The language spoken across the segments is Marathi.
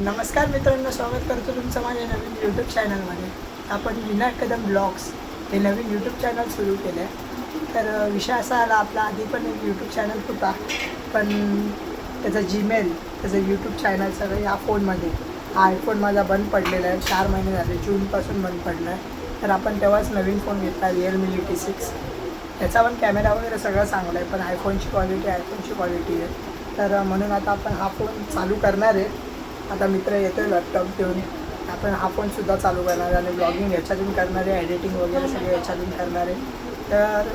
नमस्कार मित्रांनो स्वागत करतो तुमचं माझ्या नवीन यूट्यूब चॅनलमध्ये आपण विनायक कदम ब्लॉग्स हे नवीन यूट्यूब चॅनल सुरू केलं आहे तर विषय असा आला आपला आधी पण एक यूट्यूब चॅनल होता पण त्याचा जीमेल त्याचं यूट्यूब चॅनल सगळं या फोनमध्ये हा आयफोन माझा बंद पडलेला आहे चार महिने झाले जूनपासून बंद पडला आहे तर आपण तेव्हाच नवीन फोन घेतला रिअलमी टी सिक्स त्याचा पण कॅमेरा वगैरे सगळं चांगला आहे पण आयफोनची क्वालिटी आयफोनची क्वालिटी आहे. तर म्हणून आता आपण हा फोन चालू करणार आहे. आता मित्र येतो आहे लॅपटॉप घेऊन. आपण हा फोनसुद्धा चालू करणार आहे. आणि ब्लॉगिंग याच्यातून करणार आहे एडिटिंग वगैरे सगळे याच्यातून करणार आहे. तर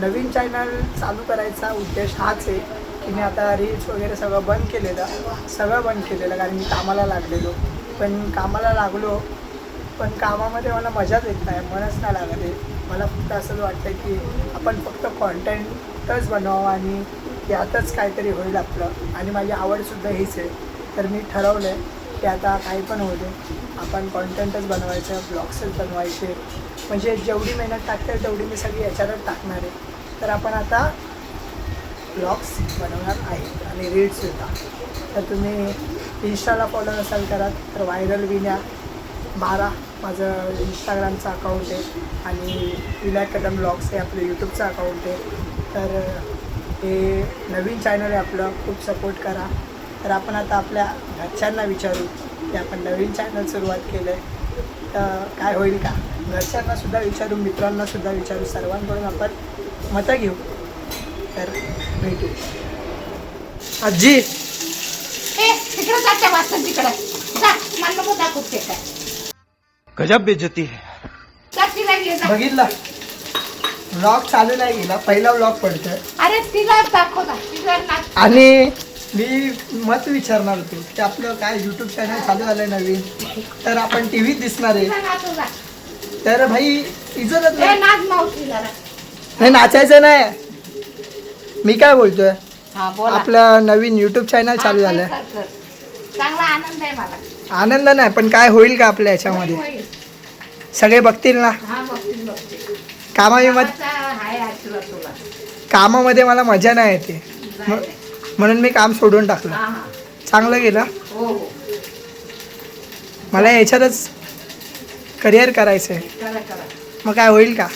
नवीन चॅनल चालू करायचा उद्देश हाच आहे की मी आता रील्स वगैरे सगळं बंद केलेलं सगळं बंद केलेलं कारण मी कामाला लागलेलो. पण कामाला लागलो पण कामामध्ये मला मजाच येत नाही मनच नाही लागत आहे. मला फक्त असंच वाटतं की आपण फक्त कॉन्टेंटच बनवावं आणि यातच काहीतरी होईल आपलं. आणि माझी आवडसुद्धा हीच आहे. तर मी ठरवलं आहे की आता काही पण होऊ दे. आपण कॉन्टेंटच बनवायचं ब्लॉग्सच बनवायचे. म्हणजे जेवढी मेहनत टाकते तेवढी मी सगळी याच्यातच टाकणार आहे. तर आपण आता ब्लॉग्स बनवणार आहे आणि रील्ससुद्धा तर तुम्ही इन्स्टाला फॉलो नसाल करा तर व्हायरल विन्या बारा माझं इंस्टाग्रामचं अकाउंट आहे आणि विनायक कदम ब्लॉग्स हे आपलं यूट्यूबचं अकाउंट आहे. तर हे नवीन चॅनल आहे आपलं. खूप सपोर्ट करा. तर आपण आता आपल्या घरच्यांना विचारू की आपण नवीन चॅनल सुरुवात केलं आहे तर काय होईल का? घरच्यांना सुद्धा विचारू मित्रांना सुद्धा विचारू सर्वांकडून आपण मतं घेऊ. तर भेटू. आजी! ए तिकडे जाते वाचन तिकडे. जा मला नको दाखवत ते काय गजब बेइज्जती है। जा तिला घे जा. बघितला? ब्लॉग चालू नाही गेला पहिला ब्लॉग पडतोय. अरे तिला दाखव जा तिला नाच आणि मी मत विचारणार होतो की आपलं काय यूट्यूब चॅनल चालू झालंय नवीन तर आपण टी व्हीत दिसणार आहे. तर भाई इज्जतच ए नाही. नाचायचं नाही. मी काय बोलतोय? हा बोला. आपलं नवीन यूट्यूब चॅनल चालू हा. चांगला आनंद आहे मला. आनंद नाही पण काय होईल का आपल्या याच्यामध्ये. सगळे बघतील ना? हा बघतील कामामध्ये कामाचा हाय आशीर्वाद तुला. कामामध्ये मला मजा नाही येते. म्हणून मी काम सोडून टाकलं. चांगलं गेलं. हो हो. मला याच्यातच करिअर करायचं आहे मग काय होईल का?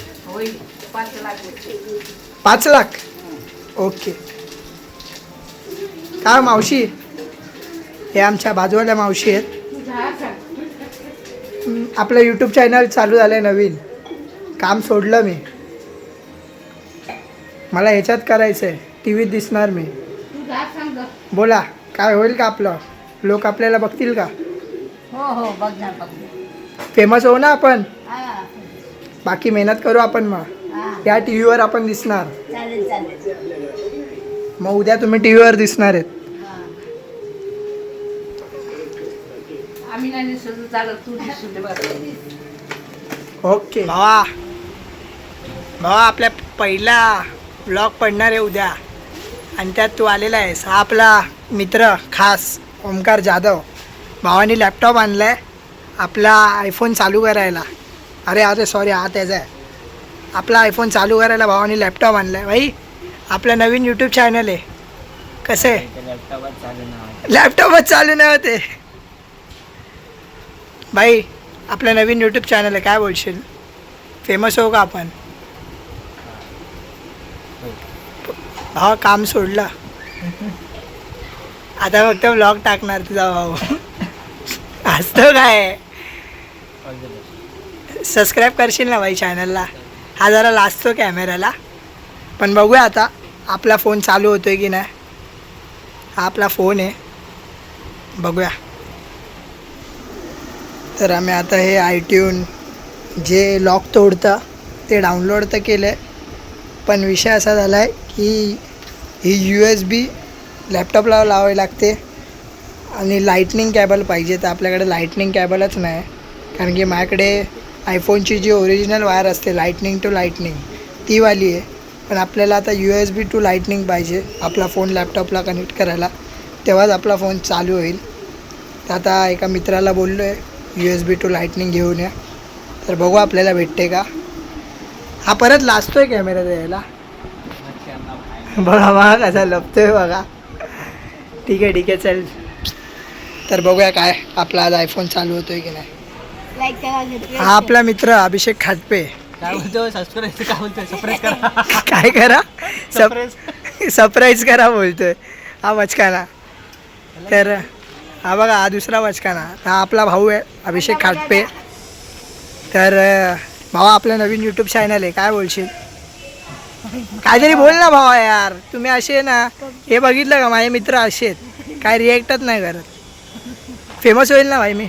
पाच लाख ओके. काय मावशी? हे आमच्या बाजूवाल्या मावशी आहेत. आपलं यूट्यूब चॅनल चालू झालं आहे नवीन. काम सोडलं मी. मला ह्याच्यात करायचं आहे टी व्हीत दिसणार मी. बोला काय होईल का आपलं? लोक आपल्याला बघतील का? हो हो बघणार बघणार. फेमस होऊ ना आपण? हा. बाकी मेहनत करू आपण मग. हा. या टी व्हीवर आपण दिसणार. चालेल चालेल. मग उद्या तुम्ही टी व्हीवर दिसणार आहेत. हा. आम्ही नाही दिसत चालत तू दिसू दे बरं. ओके. भावा. भावा आपल्या पहिला ब्लॉग पडणार आहे उद्या. आणि त्यात तू आलेला आहेस. हा आपला मित्र खास ओमकार जाधव. भावाने लॅपटॉप आणला आहे आपला आयफोन चालू करायला. अरे अरे सॉरी हा त्याचा आहे. आपला आयफोन चालू करायला भावाने लॅपटॉप आणला आहे भाई आपला नवीन यूट्यूब चॅनल आहे. कसं? आहे लॅपटॉपच चालू नाही होते. भाई आपला नवीन यूट्यूब चॅनल आहे. काय बोलशील? फेमस हो का आपण? हा काम सोडलं. आता फक्त ब्लॉग टाकणार तुझा भाऊ. असतो काय? सबस्क्राईब करशील ना भाई चॅनलला हा जरा लाजतो कॅमेऱ्याला पण बघूया आता आपला फोन चालू होतोय की नाही? हा आपला फोन आहे. बघूया. तर आम्ही आता हे आय ट्यून जे लॉक तोडतं ते डाउनलोड तर केलं आहे पण विषय असा झाला आहे की ही यू एस बी लॅपटॉपला लावावी लागते. आणि लाईटनिंग कॅबल पाहिजे तर आपल्याकडे लाईटनिंग कॅबलच नाही. कारण की माझ्याकडे आयफोनची जी ओरिजिनल वायर असते लाईटनिंग टू लाईटनिंग तीवाली आहे. पण आपल्याला आता U S B to lightning पाहिजे आपला फोन लॅपटॉपला कनेक्ट करायला. तेव्हाच आपला फोन चालू होईल. तर आता एका मित्राला बोललो आहे U S B to lightning घेऊन या. तर बघू आपल्याला भेटते का? हा परत लाजतो आहे कॅमेरा द्यायला. बघा बघा कसा लपतोय बघा. ठीक आहे ठीक आहे चल. तर बघूया काय आपला आज आयफोन चालू होतोय की नाही. लाईक करा घेतली हा आपला मित्र अभिषेक खाटपे. काय बोलतो सबस्क्राईब काय बोलतोय? सरप्राईज करा. काय करा? सरप्राईज करा बोलतोय. हा वचकाना तर हा बघा हा दुसरा वचकाना हा आपला भाऊ आहे अभिषेक खाटपे. तर भावा आपलं नवीन यूट्यूब चॅनल आहे. काय बोलशील? काहीतरी बोल ना भावा यार. तुम्ही असे ना हे बघितलं का? माझे मित्र असे आहेत. काय रिॲक्टच नाही करत. फेमस होईल ना भाई मी?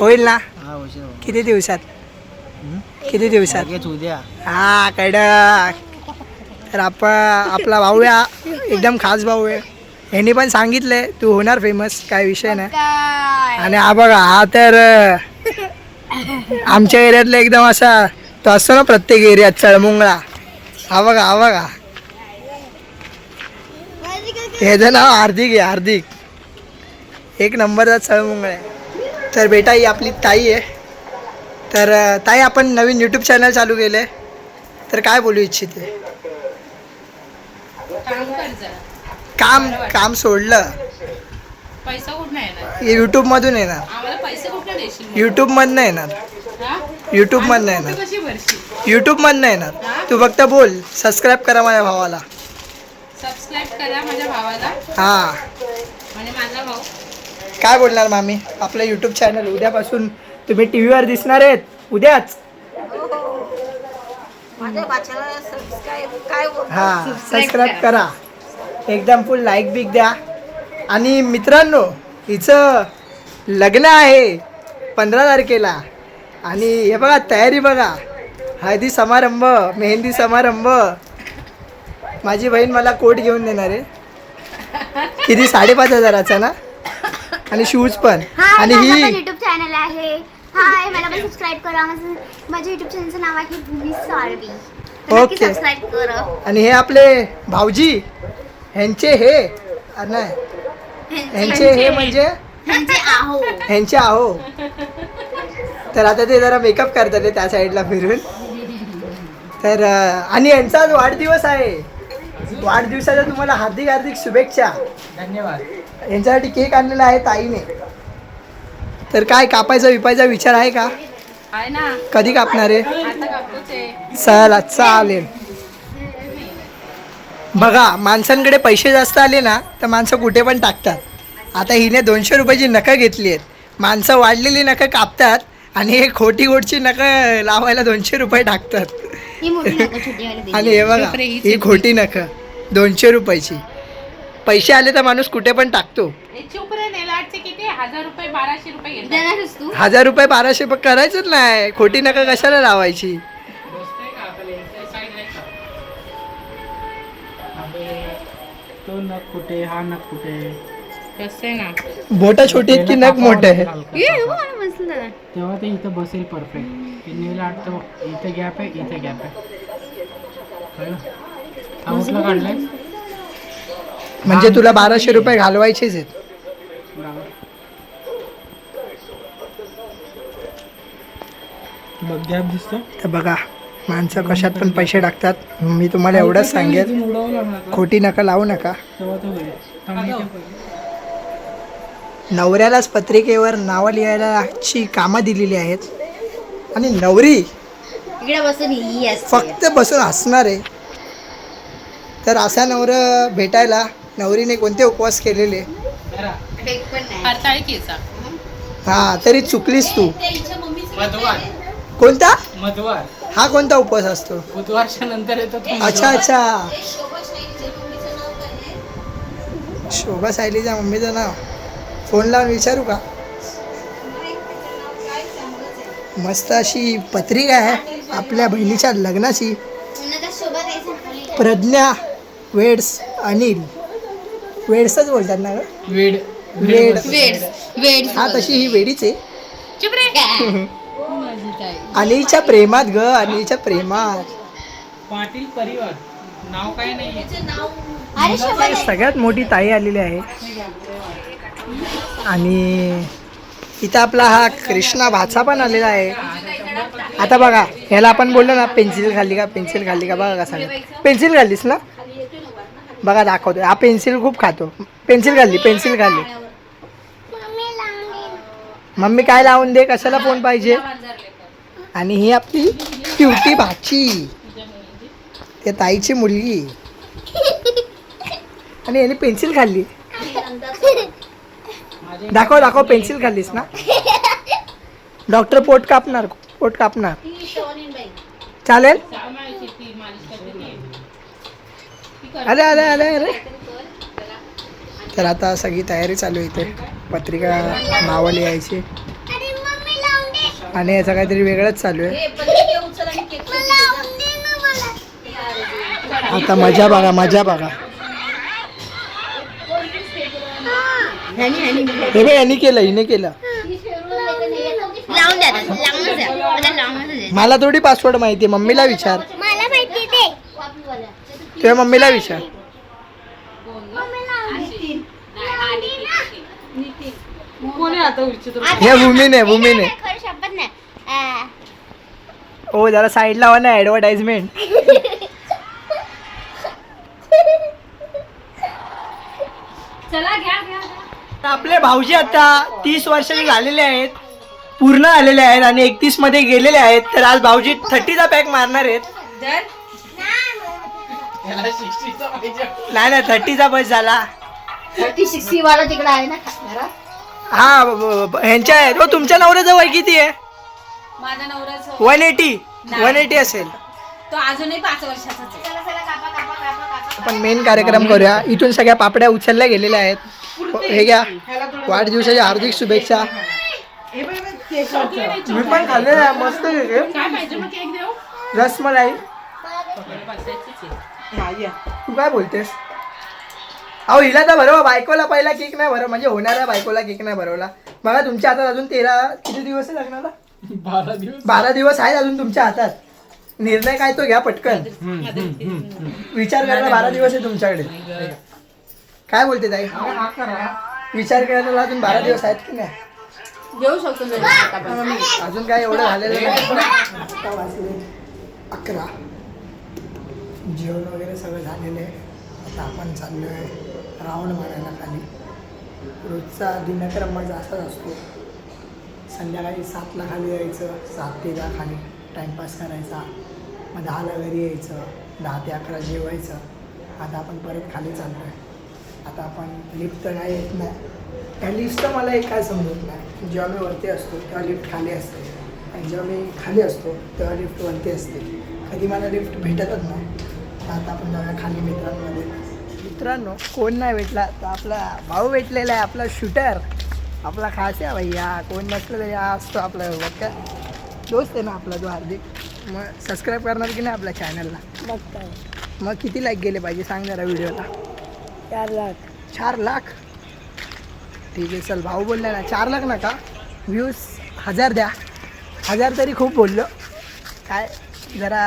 होईल ना? हा. किती दिवसात? किती दिवसात? उद्या. हा कडक. तर आप आपला भाऊ आहे एकदम खास भाऊ आहे. ह्यांनी पण सांगितलंय तू होणार फेमस काय विषय नाही. आणि हा बघा हा तर आमच्या एरियातला एकदम असा तो असतो ना प्रत्येक एरियात चळमुंगळा हा बघा हा बघा. ह्याचं नाव हार्दिक आहे हार्दिक. एक नंबरचा चळमुंगळ आहे. तर बेटा ही आपली ताई आहे. तर ताई आपण नवीन यूट्यूब चॅनल चालू केलं तर काय बोलू इच्छिते? काम काम सोडलं. पैसा कुठं येणार? हे यूट्यूबमधून येणार. देशील? यूट्यूबमधनं येणार. यूट्यूबमधनं आणि येणार तू फक्त बोल सबस्क्राईब करा माझ्या भावाला. सबस्क्राईब करा माझ्या भावाला. हां. म्हणजे माझा भाऊ. काय बोलणार मामी? आपलं यूट्यूब चॅनल उद्यापासून तुम्ही टी व्हीवर दिसणार आहेत. उद्याच. माझ्या बाच्याला सबस्क्राईब काय बोल- हां सबस्क्राईब करा. एकदम फुल लाईक बिक द्या. आणि मित्रांनो हिचं लग्न आहे पंधरा तारखेला. आणि हे बघा तयारी बघा. हळदी समारंभ मेहंदी समारंभ. माझी बहीण मला कोट घेऊन देणार आहे. किती? साडेपाच हजाराचा ना? आणि शूज पण. आणि ही युट्यूब चॅनल आहे. हाय मला पण सबस्क्राईब करा. माझं माझ्या युट्यूब चॅनलचं नाव आहे भूमी ओके. आणि हे आपले भाऊजी ह्यांचे हे नाही. ह्यांचे हे म्हणजे? ह्यांचे आहो. तर आता ते जरा मेकअप करतात त्या साईडला फिरून. तर आणि यांचा आज वाढदिवस आहे. वाढदिवसाच्या तुम्हाला हार्दिक हार्दिक शुभेच्छा. धन्यवाद. यांच्यासाठी केक आणलेला आहे ताईने. तर काय कापायचा विपायचा विचार आहे का? आहे ना. कधी कापणार आहे? आता कापतोच आहे चला चालेल. बघा माणसांकडे पैसे जास्त आले ना तर माणसं कुठे पण टाकतात. आता हिने दोनशे रुपयाची नखं घेतली आहेत. माणसं वाढलेली नखं कापतात आणि हे खोटी गोडची नखं लावायला दोनशे रुपये टाकतात. ही मोठी नको छोटीवाली दे. आणि हे बघा ही ही खोटी नखं दोनशे रुपयाची. पैसे आले तर माणूस कुठे पण टाकतो. किती? हजार रुपये बाराशे रुपये घेतात. देणारच तू? हजार रुपये बाराशे पण करायचंच नाही. खोटी नखं कशाला लावायची? तो कुठे हा नख कुठे? बोटं छोटी आहेत की नख मोठे हो. तेव्हा ते इथं बसेल परफेक्ट इथे गॅप आहे इथे गॅप आहे. कळलं? हा कुठला काढलाय? म्हणजे तुला बाराशे रुपये घालवायचेच आहेत. बघ गॅप दिसतो तर बघा माणसं कशात पण पैसे टाकतात. मी तुम्हाला एवढंच सांगेल खोटी नका लावू नका. तेव्हा तो होईल थांब, इथे पहिले. नवऱ्यालाच पत्रिकेवर नावं लिहायलाची कामं दिलेली आहेत. आणि नवरी इकडे बसून ही असते. फक्त बसून हसणार आहे. तर असा नवर भेटायला नवरीने कोणते उपवास केलेले? एक पण नाही. हरताळकीचा हा तरी चुकलीस तू. कोणता? हा कोणता उपवास असतो? बुधवारच्या नंतर येतो तो अच्छा अच्छा. शोभा सायलीच्या मम्मीचं नाव. फोन लावून विचारू का? मस्त अशी पत्रिका आहे आपल्या बहिणीच्या लग्नाची. प्रज्ञा वेड्स अनिल. वेड्सच बोलतात ना ग? वेड वेड. वेड वेड. हा तशी ही वेडीच आहे. चुप रे. काय? अनिलच्या प्रेमात ग अनिलच्या प्रेमात. पाटील परिवार. नाव काय नाही. सगळ्यात मोठी ताई आलेली आहे. आणि इथं आपला हा कृष्णा भाचा पण आलेला आहे. आता बघा ह्याला आपण बोललो ना पेन्सिल खाल्ली का पेन्सिल खाल्ली का बघा कसा पेन्सिल खाल्लीस ना? बघा दाखवतो. हा पेन्सिल खूप खातो. पेन्सिल खाल्ली पेन्सिल खाल्ली. मम्मी काय लावून दे कशाला फोन पाहिजे? आणि ही आपली क्युटी भाची. त्या ताईची मुलगी. आणि याने पेन्सिल खाल्ली. दाखव दाखव पेन्सिल खाल्लीस ना. डॉक्टर पोट कापणार पोट कापणार. चालेल? अरे अरे अरे अरे. तर आता सगळी तयारी चालू आहे इथे. पत्रिका नावं लिहायची आणि याचं काहीतरी वेगळंच चालू आहे. आता मजा बघा मजा बघा. हे बघ यांनी केलं हिने केलं. लावून द्या लावूनच द्या. मला लावूनच द्या. मला थोडी पासवर्ड माहिती मम्मीला विचार. मला माहिती ते. तुझ्या मम्मीला विचार. हे भूमीने भूमीने. हो जरा साईडला हवा ना ऍडव्हर्टाइजमेंट चला घ्या घ्या. आपले भाऊजी आता तीस वर्षाचे झालेले आहेत पूर्ण आलेले आहेत आणि एकतीसमध्ये गेलेले आहेत. तर आज भाऊजी थर्टीचा पॅक मारणार आहेत. नाही नाही थर्टीचा बस झाला. थर्टी सिक्स्टी वाला तिकडे आहे ना घरात? हा ब- ब- ब- ह्यांच्या आहेत. हो तुमच्या नवऱ्याचं वय किती आहे? माझ्या नवऱ्याचं वन एटी. वन एटी असेल. तो अजूनही पाच वर्षाचाच आहे. आपण मेन कार्यक्रम करूया. इथून सगळ्या पापड्या उचलल्या गेलेल्या आहेत. हे घ्या. वाढदिवसाच्या हार्दिक शुभेच्छा. मी पण खाल्लेलं आहे मस्त रसमलाई. तू काय बोलतेस? अहो हिला तर बरोबर बायकोला पहिला केक नाही भरव म्हणजे होणाऱ्या बायकोला केक नाही भरवला. बघा तुमच्या हातात अजून तेरा किती दिवस आहे लग्नाला? बारा दिवस. बारा दिवस आहेत अजून तुमच्या हातात. निर्णय काय तो घ्या पटकन. विचार करायला बारा दिवस आहे तुमच्याकडे. काय बोलते ताई? विचार करायला अजून बारा दिवस आहेत की नाही? घेऊ शकतो. अजून काय एवढं झालेलं नाही. वाजले अकरा. जेवण वगैरे सगळं झालेलं आहे. आता आपण चाललो आहे राऊंड मारायला खाली. रोजचा दिनक्रम माझा असाच असतो. संध्याकाळी सातला खाली यायचं सात ते दहा खाली टाईमपास करायचा. मग दहाला घरी यायचं दहा ते अकरा जेवायचं. आता आपण परत खाली चाललो आहे आता आपण लिफ्ट तर काय येत नाही त्या लिफ्टचं मला एक काय समजत नाही. जेव्हा मी वरती असतो तेव्हा लिफ्ट खाली असते. आणि जेव्हा मी खाली असतो तेव्हा लिफ्ट वरती असते. कधी मला लिफ्ट भेटतच नाही. तर आता आपण जाऊया खाली मित्रांमध्ये. मित्रांनो कोण नाही भेटला? तर आपला भाऊ भेटलेला आहे आपला शूटर आपला खास आहे भैया कोण नसलं तरी असतो आपला बघ. का दोस्त आहे ना आपला तो हार्दिक. मग सबस्क्राईब करणार की नाही आपल्या चॅनलला बघताय. मग किती लाईक गेले पाहिजे सांग जरा व्हिडिओला चार लाख. चार लाख? ठीक आहे चल भाऊ बोलला ना. चार लाख नका. व्ह्यूज हजार द्या. हजार तरी खूप बोललो. काय जरा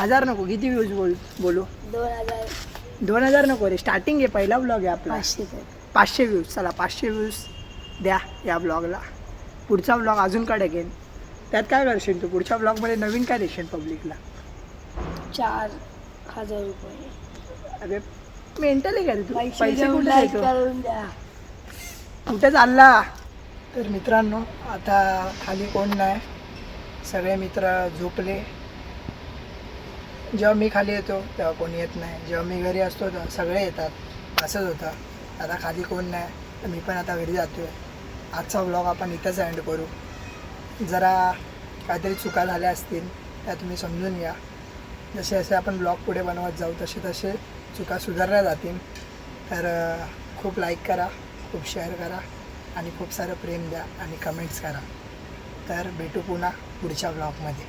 हजार नको. किती व्ह्यूज बोल बोलू? दोन हजार. दोन हजार नको रे. स्टार्टिंग आहे पहिला ब्लॉग आहे आपला. पाचशे पाचशे व्ह्यूज चला पाचशे व्ह्यूज द्या या ब्लॉगला पुढचा ब्लॉग अजून काढ घेईन त्यात काय करशील तू? पुढच्या ब्लॉगमध्ये नवीन काय देशील पब्लिकला चार हजार रुपये. अरे मेंटल आहे का रे तू पैसे कुठे चालला तर मित्रांनो आता खाली कोण नाही. सगळे मित्र झोपले. जेव्हा मी खाली येतो तेव्हा कोणी येत नाही. जेव्हा मी घरी असतो तेव्हा सगळे येतात. असंच होतं. आता खाली कोण नाही तर मी पण आता घरी जातो आहे आजचा ब्लॉग आपण इथंच एंड करू. जरा काहीतरी चुका झाल्या असतील त्या तुम्ही समजून घ्या. जसे जसे आपण ब्लॉग पुढे बनवत जाऊ तसे तसे चुका सुधारल्या जातील. तर खूप लाईक करा खूप शेअर करा आणि खूप सारं प्रेम द्या आणि कमेंट्स करा. तर भेटू पुन्हा पुढच्या ब्लॉगमध्ये